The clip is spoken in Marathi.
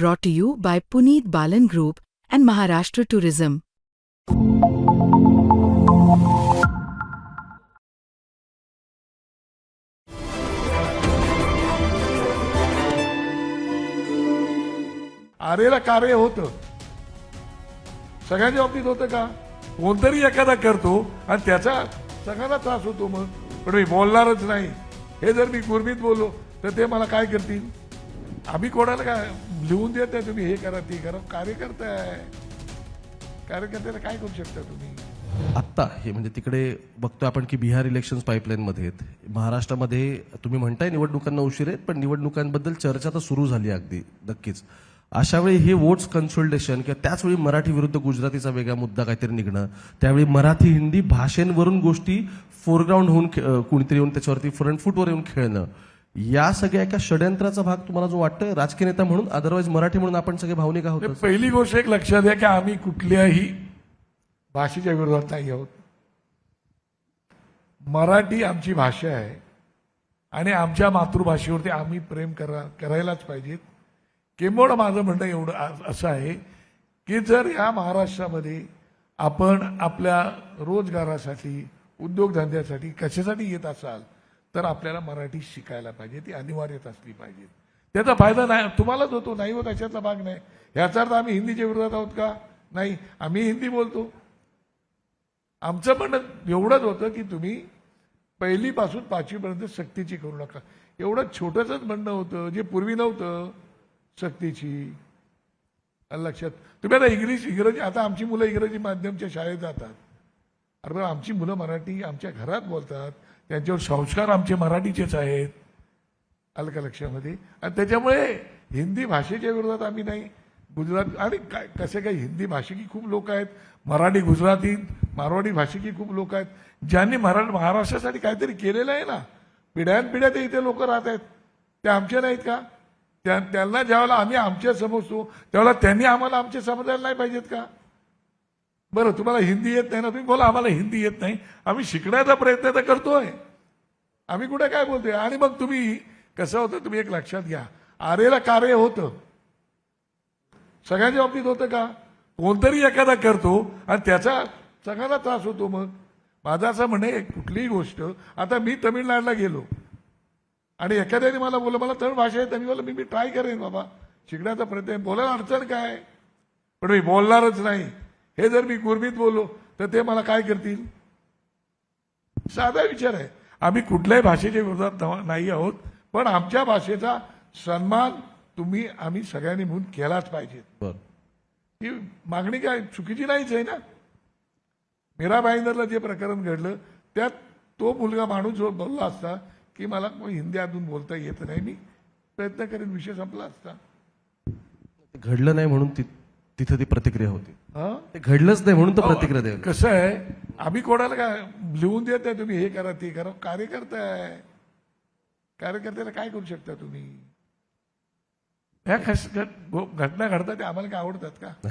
brought to you by Puneet Balan Group and Maharashtra Tourism. आरेला कार्य होतं. सगळ्यांच्या बाबतीत होतं का? कोणतरी एखादा करतो आणि त्याचा सगळ्यांना त्रास होतो मग. पण मी बोलणारच नाही. हे जर मी गुरमीत बोललो तर ते मला काय करतील? आम्ही कोणाला काय लिहून देत आहे तुम्ही हे करा ते करा. कार्यकर्ता आहे. कार्यकर्त्याला काय करू शकता तुम्ही? आत्ता हे म्हणजे तिकडे बघतोय आपण की बिहार इलेक्शन पाईपलाईनमध्ये आहेत. महाराष्ट्रामध्ये तुम्ही म्हणताय निवडणुकांना उशीर आहेत पण निवडणुकांबद्दल चर्चा तर सुरू झाली अगदी नक्कीच. अशा वेळी हे वोट्स कन्सोल्टेशन किंवा त्याच वेळी मराठी विरुद्ध गुजरातीचा वेगळा मुद्दा काहीतरी निघणं त्यावेळी मराठी हिंदी भाषेंवरून गोष्टी फोरग्राऊंड होऊन कोणीतरी कुणीतरी येऊन त्याच्यावरती फ्रंट फूटवर येऊन खेळणं या सगळ्या एका षडयंत्राचा भाग तुम्हाला जो वाटतोय राजकीय नेता म्हणून अदरवाईज मराठी म्हणून आपण सगळे भावनिक आहोत. पहिली गोष्ट एक लक्षात घ्या की आम्ही कुठल्याही भाषेच्या विरोधात नाही आहोत. मराठी आमची भाषा आहे आणि आमच्या मातृभाषेवरती आम्ही प्रेम करा करायलाच पाहिजेत. किंबोड माझं म्हणणं एवढं असं आहे की जर या महाराष्ट्रामध्ये आपण आपल्या रोजगारासाठी उद्योगधंद्यासाठी कशासाठी येत असाल तर आपल्याला मराठी शिकायला पाहिजे ती अनिवार्यता असली पाहिजे. त्याचा फायदा नाही तुम्हालाच होतो नाही होत अशातला भाग नाही. ह्याचा अर्थ आम्ही हिंदीच्या विरोधात आहोत का? नाही आम्ही हिंदी बोलतो. आमचं म्हणणं एवढंच होतं की तुम्ही पहिलीपासून पाचवीपर्यंत सक्तीची करू नका. एवढं छोटंसंच म्हणणं होतं जे पूर्वी नव्हतं सक्तीची. लक्षात तुम्ही आता इंग्लिश इंग्रजी आता आमची मुलं इंग्रजी माध्यमच्या शाळेत जातात. अरे आमची मुलं मराठी आमच्या घरात बोलतात. त्यांच्यावर संस्कार आमचे मराठीचेच आहेत. आलं का लक्षामध्ये आणि त्याच्यामुळे हिंदी भाषेच्या विरोधात आम्ही नाही. गुजरात आणि काय कसे काही हिंदी भाषिकी खूप लोक आहेत. मराठी गुजराती मारवाडी भाषिकी खूप लोक आहेत. ज्यांनी मराठी महाराष्ट्रासाठी काहीतरी केलेलं आहे ना पिढ्यानपिढ्या ते इथे लोक राहत आहेत. ते आमचे नाहीत का? त्या त्यांना ज्यावेळेला आम्ही आमचे समजतो त्यावेळेला त्यांनी आम्हाला आमचे समजायला नाही पाहिजेत का? बरं तुम्हाला हिंदी येत नाही ना तुम्ही बोला आम्हाला हिंदी येत नाही. आम्ही शिकण्याचा प्रयत्न तर करतोय. आम्ही कुठे काय बोलतोय? आणि मग तुम्ही कसं होतं तुम्ही एक लक्षात घ्या. आरेला कार्य होतं. सगळ्यांच्या बाबतीत होतं का? कोणतरी एखादा करतो आणि त्याचा सगळ्यांना त्रास होतो मग. माझं असं म्हणे कुठलीही गोष्ट आता मी तमिळनाडूला गेलो. आणि एखाद्याने मला बोललं मला तमिळ भाषा आहे मी बोललं मी मी ट्राय करेन बाबा. शिकण्याचा प्रयत्न बोलायला अडचण काय? पण मी बोलणारच नाही. हे जर मी गुरमीत बोललो तर ते मला काय करतील? साधा विचार आहे. आम्ही कुठल्याही भाषेच्या विरोधात नाही आहोत पण आमच्या भाषेचा सन्मान तुम्ही आम्ही सगळ्यांनी म्हणून केलाच पाहिजे. ही मागणी काय? चुकीची नाहीच आहे ना? मीरा भाईंदरला जे प्रकरण घडलं त्यात तो मुलगा माणूस जो बोलला असता की मला कोणी हिंदी अजून बोलता येत नाही मी प्रयत्न करेन विषय संपला असता. घडलं नाही म्हणून तिथं ती प्रतिक्रिया होती. हा? ते घडलंच नाही म्हणून तर प्रतिक्रिया द्यावी कसं आहे? आम्ही कोणाला काय लिहून देत नाही तुम्ही? हे करा ते करा. कार्यकर्ता आहे. कार्यकर्त्याला काय करू शकता तुम्ही? ह्या घटना घडतात ते आम्हाला काय आवडतात का?